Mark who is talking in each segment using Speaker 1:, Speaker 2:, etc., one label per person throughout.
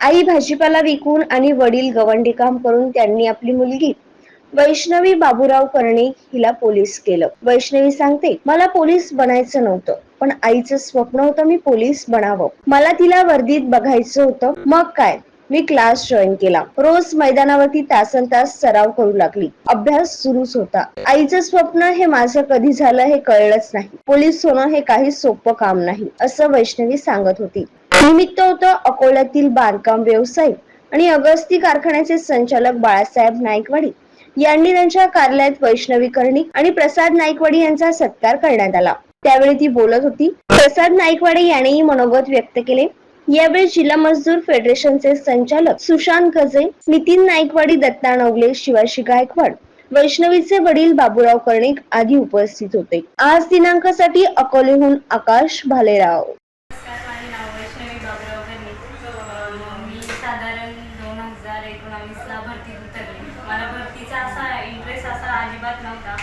Speaker 1: आई भाजीपाला विकून आणि वडील गवंडी काम करून त्यांनी आपली मुलगी वैष्णवी बाबूराव कर्णे हिला पोलीस केलं. वैष्णवी सांगते मला पोलीस बनायचं नव्हतं पण आईचं स्वप्न होतं मी पोलीस बनावं. मला तिला वर्दीत बघायचं होतं. मग काय? मी क्लास जॉईन केला. रोज मैदानावरती तासन तास सराव करू लागली. अभ्यास सुरूच होता. आईचं स्वप्न हे माझं कधी झालं हे कळलंच नाही. पोलीस होणं हे काही सोपं काम नाही असं वैष्णवी सांगत होती. निमित्त होतं अकोल्यातील बांधकाम व्यवसायिक आणि अगस्ती कारखान्याचे संचालक बाळासाहेब नाईकवाडी यांनी त्यांच्या कार्यालयात वैष्णवी कर्णिक आणि प्रसाद नाईकवाडी यांचा सत्कार करण्यात आला. त्यावेळी ती बोलत होती प्रसाद नाईकवाडे यांनीही मनोगत व्यक्त केले. यावेळी जिल्हा मजदूर फेडरेशनचे संचालक सुशांत गजे नितीन नाईकवाडी दत्ता नवले शिवाजी गायकवाड वैष्णवीचे वडील बाबूराव कर्णिक आदी उपस्थित होते. आज दिनांकासाठी अकोलेहून आकाश भालेराव
Speaker 2: नमस्कार माझे नाव वैष्णवी बाबुराव गणे अं, मी साधारण दोन हजार एकोणावीसला भरतीत उतरले मला भरतीचा असा इंटरेस्ट असा अजिबात नव्हता.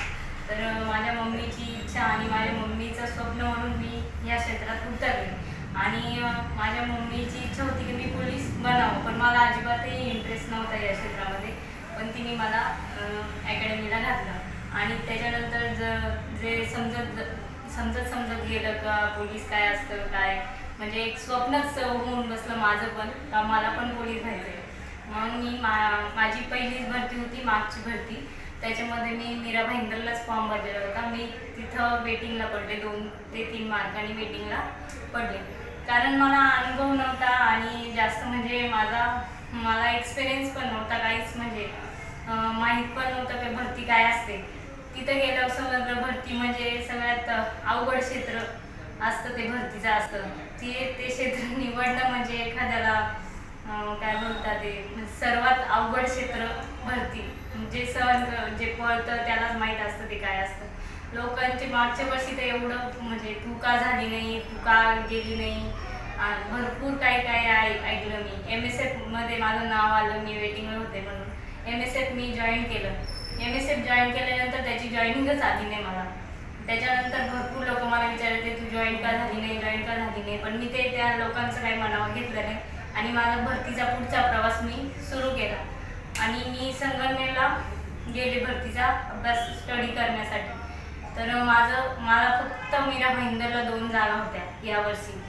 Speaker 2: तर माझ्या मम्मीची इच्छा आणि माझ्या मम्मीचं स्वप्न म्हणून मी या क्षेत्रात उतरले. आणि माझ्या मम्मीची इच्छा होती की मी पोलीस बनावं पण मला अजिबातही इंटरेस्ट नव्हता या क्षेत्रामध्ये. पण तिने मला अकॅडमीला घातलं. आणि त्याच्यानंतर ज जे समजत समजत समजत गेलं का पोलीस काय असतं काय? म्हणजे एक स्वप्नच होऊन बसलं माझं पण का मला पण पोलीस व्हायचं मग मी मा माझी पहिलीच भरती होती मागची भरती. त्याच्यामध्ये मी मीरा भाईंदरलाच फॉर्म भरलेला होता. मी तिथं वेटिंगला पडले दोन ते तीन मार्कांनी वेटिंगला पडले. कारण मला अनुभव नव्हता आणि जास्त म्हणजे माझा मला एक्सपिरियन्स पण नव्हता काहीच म्हणजे माहीत पण नव्हतं की भरती काय असते. तिथं गेल्यावर समजलं भरती म्हणजे सगळ्यात अवघड क्षेत्र असतं ते भरतीचं असतं. ते ते क्षेत्र निवडणं म्हणजे एखाद्याला अं, ते म्हणजे सर्वात अवघड क्षेत्र भरती. जे सहन जे पळतं त्यालाच माहीत असतं ते काय असतं. लोकांचे मागच्या वर्षी तर एवढं म्हणजे तू का झाली नाही तू का गेली नाही. भरपूर काही काय ऐकलं मी. एम एस एफमध्ये माझं नाव आलं मी वेटिंगला होते म्हणून. एम एस एफ मी जॉईन केलं. एम एस एफ जॉईन केल्यानंतर त्याची जॉईनिंगच आली नाही मला. त्याच्यानंतर भरपूर लोक मला विचारायचे तू जॉईन का झाली नाही जॉईन का झाली नाही? पण मी ते त्या लोकांचं काही मनावर घेतलं नाही. आणि माझा भरतीचा पुढचा प्रवास मी सुरू केला. आणि मी संगमनेरला गेले भरतीचा अभ्यास स्टडी करण्यासाठी. तर माझं मला फक्त मीरा भाईंदरला दोन जागा होत्या यावर्षी.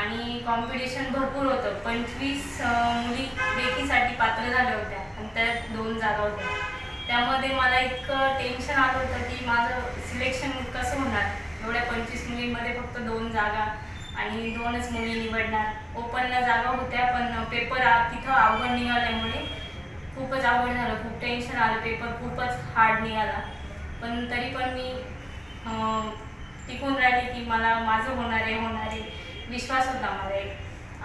Speaker 2: आणि कॉम्पिटिशन भरपूर होतं पंचवीस मुली लेखीसाठी पात्र झाल्या होत्या आणि त्यात दोन जागा होत्या. त्यामध्ये मला इतकं टेन्शन आलं होतं की माझं सिलेक्शन कसं होणार? एवढ्या पंचवीस मुलींमध्ये फक्त दोन जागा आणि दोनच मुली निवडणार. ओपनला जागा होत्या पण पेपर तिथं अवघड निघाल्यामुळे खूपच अवघड झालं. खूप टेन्शन आलं. पेपर खूपच हार्ड निघाला. पण तरी पण मी टिकून राहिली की मला माझं होणार आहे होणार आहे. विश्वास होता मला एक.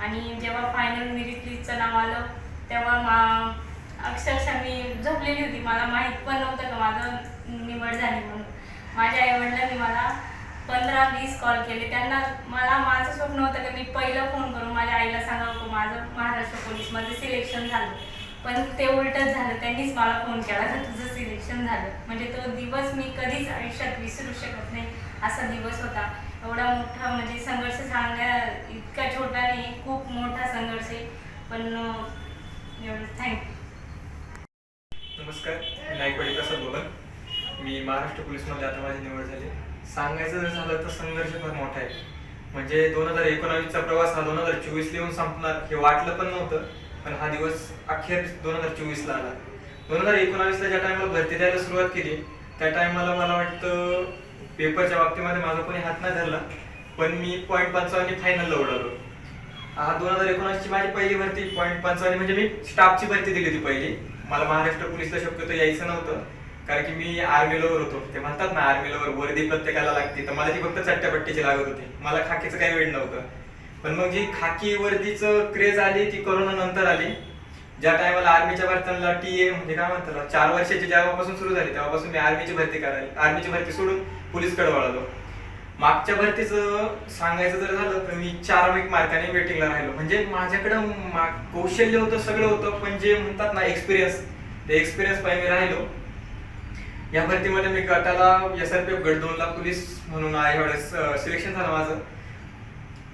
Speaker 2: आणि जेव्हा फायनल मिरिट लिस्टचं नाव आलं तेव्हा मा अक्षरशः मी झोपलेली होती. मला माहीत पण नव्हतं का माझं निवड झाली म्हणून. माझ्या आईवडिलांनी मला पंधरा वीस कॉल केले. त्यांना मला माझं स्वप्न होतं की मी पहिलं फोन करून माझ्या आईला सांगावं की माझं महाराष्ट्र पोलीसमध्ये सिलेक्शन झालं. पण ते उलटच झालं. त्यांनीच मला फोन केला तर तुझं सिलेक्शन झालं. म्हणजे तो दिवस मी कधीच आयुष्यात विसरू शकत नाही. असा दिवस होता. एवढा मोठा म्हणजे संघर्ष सांगण्या इतका छोटा नाही खूप मोठा संघर्ष आहे. पण एवढं थँक्यू
Speaker 3: नमस्कार. मी नाईकवाडी प्रसाद बोलत. मी महाराष्ट्र पोलीसमध्ये आता माझी निवड झाली. सांगायचं जर झालं तर संघर्ष फार मोठा आहे. म्हणजे दोन हजार एकोणावीसचा प्रवास हा दोन हजार चोवीस येऊन संपणार हे वाटलं पण नव्हतं पण हा दिवस अखेर दोन हजार चोवीसला आला. दोन हजार एकोणावीसला ज्या टायमाला भरती द्यायला सुरुवात केली त्या टायमाला मला वाटतं पेपरच्या बाबतीमध्ये माझा कोणी हात नाही धरला पण मी पॉईंट पंचावन्न फायनलला उडालो. हा दोन हजार एकोणीसची माझी पहिली भरती पॉईंट पंचावन्न म्हणजे मी स्टाफची भरती दिली होती पहिली. मला महाराष्ट्र पोलीसला शक्यतो यायचं नव्हतं. कारण की मी आर्मीलोवर होतो. ते म्हणतात ना आर्मीलोवर वर्दी प्रत्येकाला लागते. तर मला ती फक्त चट्ट्यापट्टीची लागत होती. मला खाकीचं काही वेळ नव्हतं. पण मग जी खाकी वर्दीचं क्रेज आली ती कोरोना नंतर आली. ज्या टायमाला आर्मीच्या भरत्यांना टी ए म्हणजे काय म्हणतात चार वर्षाची जेव्हापासून सुरू झाली तेव्हापासून मी आर्मीची भरती करायला आर्मीची भरती सोडून पोलीसकडे वळालो. मागच्या भरतीचं सांगायचं जर झालं तर मी चार वीक मार्काने वेटिंगला राहिलो. म्हणजे माझ्याकडं कौशल्य होतं सगळं होतं पण जे म्हणतात ना एक्सपिरियन्स ते एक्सपिरियन्स पाहिजे मी राहिलो. या भरतीमध्ये मी गटाला एस आर पी एफ गट दोनला पोलीस म्हणून आहे वेळेस सिलेक्शन झालं माझं.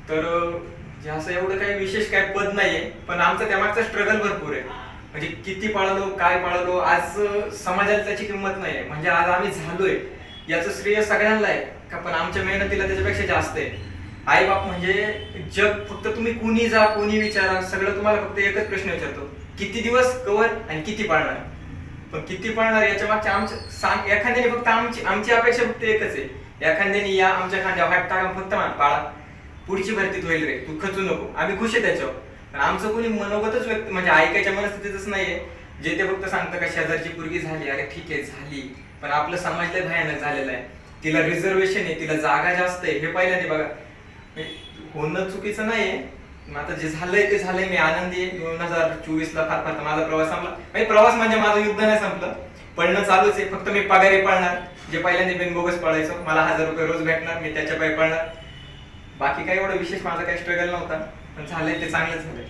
Speaker 3: तर म्हणजे असं एवढं काही विशेष काय पद नाहीये पण आमचं त्यामागचं स्ट्रगल भरपूर आहे. म्हणजे किती पाळलो काय पाळलो आज समाजाला त्याची किंमत नाही आहे म्हणजे आज आम्ही झालोय. याचं श्रेय सगळ्यांना आहे का पण आमच्या मेहनतीला त्याच्यापेक्षा जास्त आहे. आई बाप म्हणजे जग फक्त तुम्ही कुणी जा कुणी विचारा सगळं तुम्हाला फक्त एकच प्रश्न विचारतो. किती दिवस कवर आणि किती पाळणार? पण किती पळणार याच्या मागच्या आमच्या सांग एखाद्याने फक्त आमची आमची अपेक्षा फक्त एकच आहे. एखाद्याने या आमच्या खांद्या वाट टाकून फक्त मान बाळा पुढची भरतीत होईल रे तू खचू नको. आम्ही खुश आहे त्याच्यावर. पण आमचं कोणी मनोगतच व्यक्त म्हणजे ऐकायच्या मनस्थितीतच नाहीये. जे ते फक्त सांगतं का शेजारची पुरगी झाली. अरे ठीक आहे झाली. पण आपलं समाज लय भयानक झालेलं आहे. तिला रिझर्वेशन आहे तिला जागा जास्त आहे. हे पाहिलं नाही बघा म्हणजे होणं चुकीचं नाहीये. आता जे झालंय ते झालंय मी आनंदी आहे. दोन हजार चोवीस ला फार फार तर माझा प्रवास संपला. म्हणजे प्रवास म्हणजे माझं युद्ध नाही संपलं. पडणं चालूच आहे. फक्त मी पगारी पळणार. जे पहिल्यांदा बिनबोगस पळायचो. मला हजार रुपये रोज भेटणार. मी त्याच्या पायी पळणार. बाकी काही एवढं विशेष माझा काही स्ट्रगल नव्हता. पण झालंय ते चांगलंच झालंय.